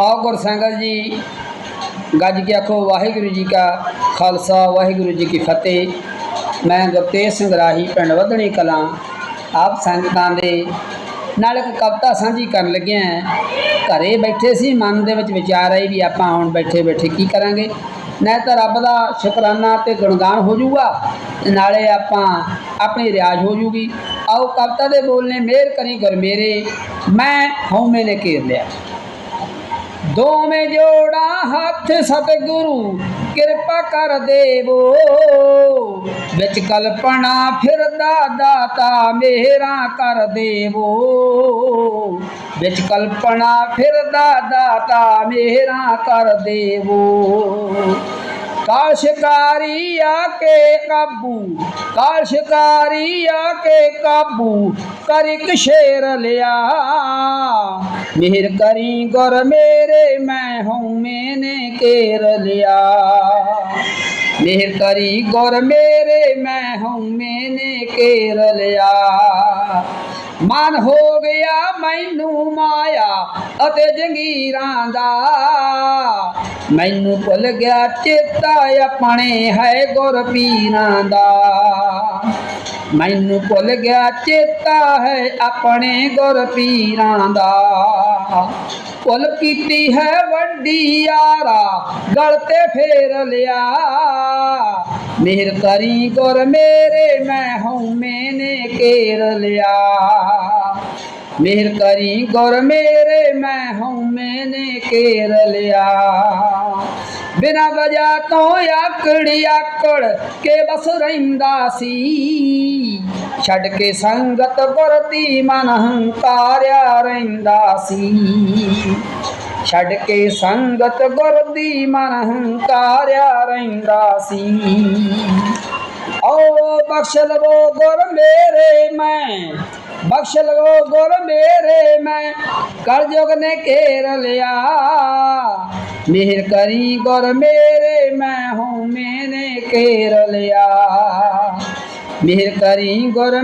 ਆਓ ਗੁਰਸੰਗਤ ਜੀ, ਗੱਜ ਕੇ ਆਖੋ ਵਾਹਿਗੁਰੂ ਜੀ ਕਾ ਖਾਲਸਾ, ਵਾਹਿਗੁਰੂ ਜੀ ਕੀ ਫਤਿਹ। ਮੈਂ ਗੁਰਤੇਜ ਸਿੰਘ ਰਾਹੀ, ਪਿੰਡ ਵਧਣੀ ਕਲਾਂ। ਆਪ ਸੰਗਤਾਂ ਦੇ ਨਾਲ ਇੱਕ ਕਵਿਤਾ ਸਾਂਝੀ ਕਰਨ ਲੱਗਿਆ ਹਾਂ। ਘਰੇ ਬੈਠੇ ਸੀ, ਮਨ ਦੇ ਵਿੱਚ ਵਿਚਾਰ ਆਈ ਵੀ ਆਪਾਂ ਹੁਣ ਬੈਠੇ ਬੈਠੇ ਕੀ ਕਰਾਂਗੇ? ਨਾ ਤਾਂ ਰੱਬ ਦਾ ਸ਼ੁਕਰਾਨਾ ਤੇ ਗੁਣਗਾਨ ਹੋ ਜਾਊਗਾ ਨਾਲੇ ਆਪਾਂ ਆਪਣੀ ਰਿਆਜ਼ ਹੋ ਜੂਗੀ। ਆਓ ਕਵਿਤਾ ਦੇ ਬੋਲਨੇ ਮਿਹਰ ਕਰੀ ਗੁਰ ਮੇਰੇ, ਮੈਂ ਹਉਮੈ ਨੇ ਘੇਰ ਲਿਆ। ਦੋਵੇਂ ਜੋੜਾਂ ਹੱਥ ਸਤਿਗੁਰੂ, ਕਿਰਪਾ ਕਰ ਦੇਵੋ। ਵਿੱਚ ਕਲਪਨਾ ਫਿਰਦਾ ਦਾਤਾ ਮੇਰਾ ਕਰ ਦੇਵੋ। ਵਿੱਚ ਕਲਪਨਾ ਫਿਰਦਾ ਦਾਤਾ ਮੇਰਾ ਕਰ ਦੇਵੋ। ਕਾਲ ਸ਼ਿਕਾਰੀ ਆ ਕੇ ਕਾਬੂ ਕਾਲ ਸ਼ਿਕਾਰੀ ਆ ਕੇ ਕਾਬੂ ਕਰ ਇੱਕ ਸ਼ੇਰ ਲਿਆ। ਮਿਹਰ ਕਰੀ ਗੁਰ ਮੇਰੇ, ਮੈਂ ਹਉ ਮੈਨੇ ਕੇਰ ਲਿਆ। ਮਿਹਰ ਕਰੀ ਗੁਰ ਮੇਰੇ, ਮੈਂ ਹਉ ਮੈਨੇ ਕੇਰ ਲਿਆ। ਮਨ ਹੋ ਗਿਆ ਮੈਨੂੰ ਮਾਇਆ ਅਤੇ ਜੰਗੀਰਾਂ ਦਾ। ਮੈਨੂੰ ਭੁੱਲ ਗਿਆ ਚੇਤਾ ਆਪਣੇ ਹੈ ਗੁਰ ਪੀਰਾਂ ਦਾ। ਮੈਨੂੰ ਭੁੱਲ ਗਿਆ ਚੇਤਾ ਹੈ ਆਪਣੇ ਗੁਰ ਪੀਰਾਂ ਦਾ। ਭੁੱਲ ਕੀਤੀ ਹੈ ਵੱਡੀ ਯਾਰਾ, ਗਲ ਤੇ ਫੇਰ ਲਿਆ। ਮਿਹਰ ਕਰੀ ਗੁਰ ਮੇਰੇ, ਮੈਂ ਹਉ ਮੈਨੇ ਕੇਰ ਲਿਆ। ਮਿਹਰ ਕਰੀ ਗੁਰ ਮੇਰੇ, ਮੈਂ ਹਉ ਮੈਨੇ ਕੇਰ ਲਿਆ ਬਿਨਾ ਵਜਾ ਤੋਂ ਆਕੜੀ ਆਕੜ ਕੇ ਬਸ ਰਹਿੰਦਾ ਸੀ। ਛੱਡ ਕੇ ਸੰਗਤ ਗੁਰਤੀ ਮਨ ਹੰਕਾਰਿਆ ਰਹਿੰਦਾ ਸੀ। ਛੱਡ ਕੇ ਸੰਗਤ ਗੁਰਦੀ ਮਨ ਹੰਕਾਰਿਆ ਰਹਿੰਦਾ ਸੀ। ਬਖਸ਼ ਲਵੋ ਗੁਰ ਮੇਰੇ, ਮੈਂ ਬਖਸ਼ ਲਵੋ ਗੁਰ ਮੇਰੇ, ਮੈਂ ਕਲਯੁਗ ਨੇ ਘੇਰ ਲਿਆ। ਮਿਹਰ ਕਰੀ ਗੁਰ ਮੇਰੇ, ਮੈਂ ਹਉ ਮੈਨੇ ਘੇਰ ਲਿਆ। ਮਿਹਰ ਕਰੀ ਗੁਰ